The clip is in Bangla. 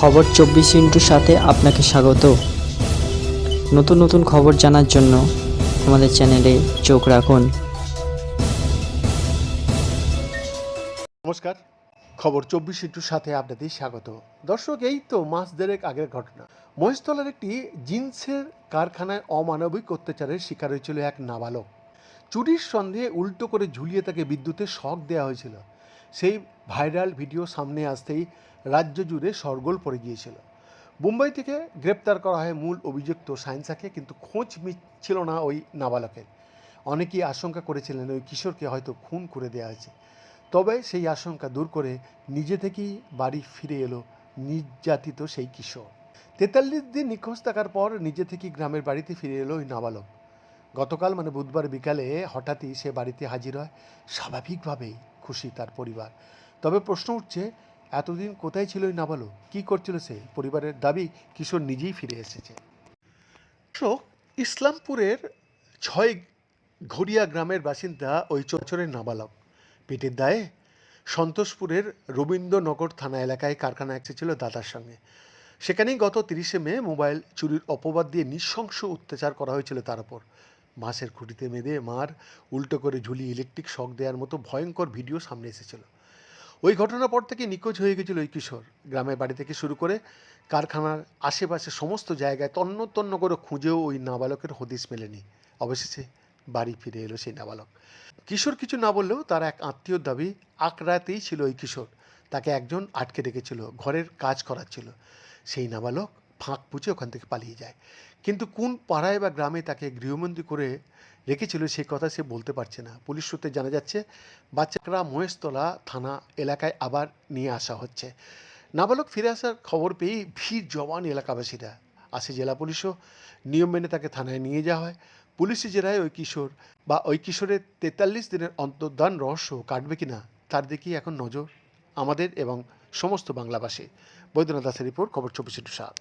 খবর চব্বিশ ইন্টুর সাথে আপনাকে স্বাগত। নতুন নতুন খবর জানার জন্য আমাদের চ্যানেলে চোখ রাখুন। নমস্কার, খবর চব্বিশ ইন্টুর সাথে আপনাদের স্বাগত। দর্শক, এই তো মাস দেড়েক আগের ঘটনা। মহেশতলার একটি জিন্সের কারখানায় অমানবিক অত্যাচারের শিকার হয়েছিল এক নাবালক। চুরির সন্দেহে উল্টো করে ঝুলিয়ে তাকে বিদ্যুতের শখ দেওয়া হয়েছিল। সেই ভাইরাল ভিডিও সামনে আসতেই রাজ্য জুড়ে সরগোল পড়ে গিয়েছিল। মুম্বাই থেকে গ্রেপ্তার করা হয় মূল অভিযুক্ত সায়েন্সাকে, কিন্তু খোঁজ মিছিল না ওই নাবালকের। অনেকেই আশঙ্কা করেছিলেন ওই কিশোরকে হয়তো খুন করে দেওয়া হয়েছে। তবে সেই আশঙ্কা দূর করে নিজে থেকেই বাড়ি ফিরে এলো নির্যাতিত সেই কিশোর। তেতাল্লিশ দিন নিখোঁজ থাকার পর নিজে থেকেই গ্রামের বাড়িতে ফিরে এলো ওই নাবালক। গতকাল মানে বুধবার বিকালে হঠাৎই সে বাড়িতে হাজির হয়। স্বাভাবিকভাবেই খুশি তার পরিবার। তবে প্রশ্ন উঠছে এতদিন কোথায় ছিল ওই নাবালক? কী করছিল সে? পরিবারের দাবি কিশোর নিজেই ফিরে এসেছে। দর্শক, ইসলামপুরের ছয় ঘড়িয়া গ্রামের বাসিন্দা ওই চোচরের নাবালক। পেটের দায়ে সন্তোষপুরের রবীন্দ্রনগর থানা এলাকায় কারখানা এসেছিল দাদার সঙ্গে। সেখানেই গত তিরিশে মে মোবাইল চুরির অপবাদ দিয়ে নৃশংস অত্যাচার করা হয়েছিল তার ওপর। মাসের খুঁটিতে মেদে মার উল্টো করে ঝুলি ইলেকট্রিক শক দেওয়ার মতো ভয়ঙ্কর ভিডিও সামনে এসেছিল। ওই ঘটনার পর থেকে নিখোঁজ হয়ে গেছিল ওই কিশোর। গ্রামের বাড়ি থেকে শুরু করে কারখানার আশেপাশে সমস্ত জায়গায় তন্ন তন্ন করে খুঁজেও ওই নাবালকের হদিস মেলেনি। অবশেষে বাড়ি ফিরে এলো সেই নাবালক। কিশোর কিছু না বললেও তার এক আত্মীয়র দাবি আকরাতেই ছিল ওই কিশোর। তাকে একজন আটকে রেখেছিল, ঘরের কাজ করাচ্ছিল। সেই নাবালক ফাঁক পুচে ওখান থেকে পালিয়ে যায়। কিন্তু কোন পাড়ায় বা গ্রামে তাকে গৃহবন্দী করে রেখেছিল সেই কথা সে বলতে পারছে না। পুলিশ সূত্রে জানা যাচ্ছে, বাচ্চারা মহেশতলা থানা এলাকায় আবার নিয়ে আসা হচ্ছে। নাবালক ফিরে আসার খবর পেয়েই ভিড় জওয়ান এলাকাবাসীরা আসে জেলা পুলিশও। নিয়ম মেনে তাকে থানায় নিয়ে যাওয়া হয়। পুলিশি জেরায় ওই কিশোর বা ওই কিশোরের তেতাল্লিশ দিনের অন্তর্দান রহস্য কাটবে কিনা তার দিকেই এখন নজর আমাদের এবং সমস্ত বাংলাভাষী বৈদ্যনাথ দাসের রিপোর্ট, খবর চব্বিশ সাত।